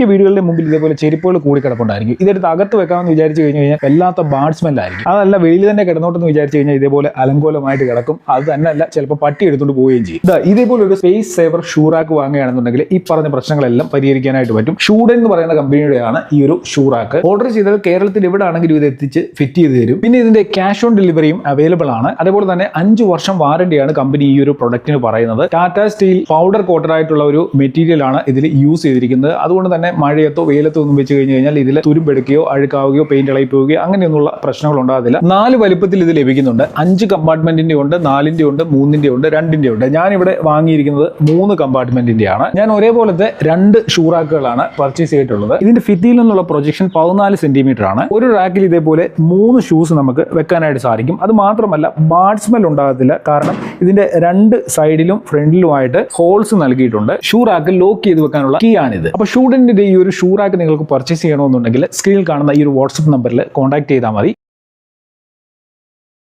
മിക്ക വീടുകളുടെ മുമ്പിൽ ഇതേപോലെ ചെരുപ്പുകൾ കൂടി കിടപ്പുണ്ടായിരിക്കും. ഇതെടുത്ത് അകത്ത് വെക്കാമെന്ന് വിചാരിച്ചു കഴിഞ്ഞു കഴിഞ്ഞാൽ വല്ലാത്ത ബാഡ് സ്മെല്ലായിരിക്കും അതല്ല വെളിയിൽ തന്നെ കിടന്നോട്ടെന്ന് വിചാരിച്ചു കഴിഞ്ഞാൽ ഇതേപോലെ അലങ്കോലമായിട്ട് കിടക്കും. അത് തന്നെയല്ല ചിലപ്പോൾ പട്ടി എടുത്തുകൊണ്ട് പോവുകയും ചെയ്യും. ഇതാ ഇതേപോലെ ഒരു സ്പേസ് സേവർ ഷൂറാക്ക് വാങ്ങുകയാണെന്നുണ്ടെങ്കിൽ ഈ പറഞ്ഞ പ്രശ്നങ്ങളെല്ലാം പരിഹരിക്കാനായിട്ട് പറ്റും. ഷൂഡൻ എന്ന് പറയുന്ന കമ്പനിയുടെയാണ് ഈ ഒരു ഷൂറാക്ക് ഓർഡർ ചെയ്താൽ കേരളത്തിൽ എവിടെ ആണെങ്കിലും ഇത് എത്തിച്ച് ഫിറ്റ് ചെയ്ത് തരും. പിന്നെ ഇതിന്റെ ക്യാഷ് ഓൺ ഡെലിവറിയും അവൈലബിൾ ആണ്. അതേപോലെ തന്നെ അഞ്ച് വർഷം വാറണ്ടിയാണ് കമ്പനി ഈ ഒരു പ്രൊഡക്റ്റിന് പറയുന്നത്. ടാറ്റ സ്റ്റീൽ പൗഡർ കോട്ടർ ആയിട്ടുള്ള ഒരു മെറ്റീരിയൽ ആണ് ഇതിൽ യൂസ് ചെയ്തിരിക്കുന്നത്. അതുകൊണ്ട് തന്നെ മഴയത്തോ വെയിലത്തോ ഒന്നും വെച്ച് കഴിഞ്ഞ് കഴിഞ്ഞാൽ ഇതിൽ തുരുമ്പെടുക്കുകയോ അഴുക്കാവുകയോ പെയിന്റ് ഇളകി പോവുകയോ അങ്ങനെയൊന്നുള്ള പ്രശ്നങ്ങൾ ഉണ്ടാകത്തില്ല. നാല് വലുപ്പത്തിൽ ഇത് ലഭിക്കുന്നുണ്ട്. അഞ്ച് കമ്പാർട്ട്മെന്റിന്റെ ഉണ്ട് നാലിന്റെ ഉണ്ട് മൂന്നിന്റെ ഉണ്ട് രണ്ടിന്റെ ഉണ്ട്. ഞാൻ ഇവിടെ വാങ്ങിയിരിക്കുന്നത് മൂന്ന് കമ്പാർട്ട്മെന്റിന്റെ ആണ് ഞാൻ ഒരേപോലത്തെ രണ്ട് ഷൂറാക്കുകളാണ് പർച്ചേസ് ചെയ്തിട്ടുള്ളത്. ഇതിന്റെ ഫിത്തിയിൽ നിന്നുള്ള പ്രൊജക്ഷൻ പതിനാല് സെന്റിമീറ്റർ ആണ്. ഒരു റാക്കിൽ ഇതേപോലെ മൂന്ന് ഷൂസ് നമുക്ക് വെക്കാനായിട്ട് സാധിക്കും. അത് മാത്രമല്ല ബാഡ് സ്മെൽ ഉണ്ടാകത്തില്ല. കാരണം ഇതിന്റെ രണ്ട് സൈഡിലും ഫ്രണ്ടിലുമായിട്ട് ഹോൾസ് നൽകിയിട്ടുണ്ട്. ഷൂ റാക്ക് ലോക്ക് ചെയ്ത് വെക്കാനുള്ള കീ ആണിത്. അപ്പൊ ഷൂഡിന്റെ ഈ ഒരു ഷൂ റാക്ക് നിങ്ങൾക്ക് പർച്ചേസ് ചെയ്യണമെന്നുണ്ടെങ്കിൽ സ്ക്രീനിൽ കാണുന്ന ഈ ഒരു വാട്സപ്പ് നമ്പറിൽ കോൺടാക്ട് ചെയ്താൽ മതി.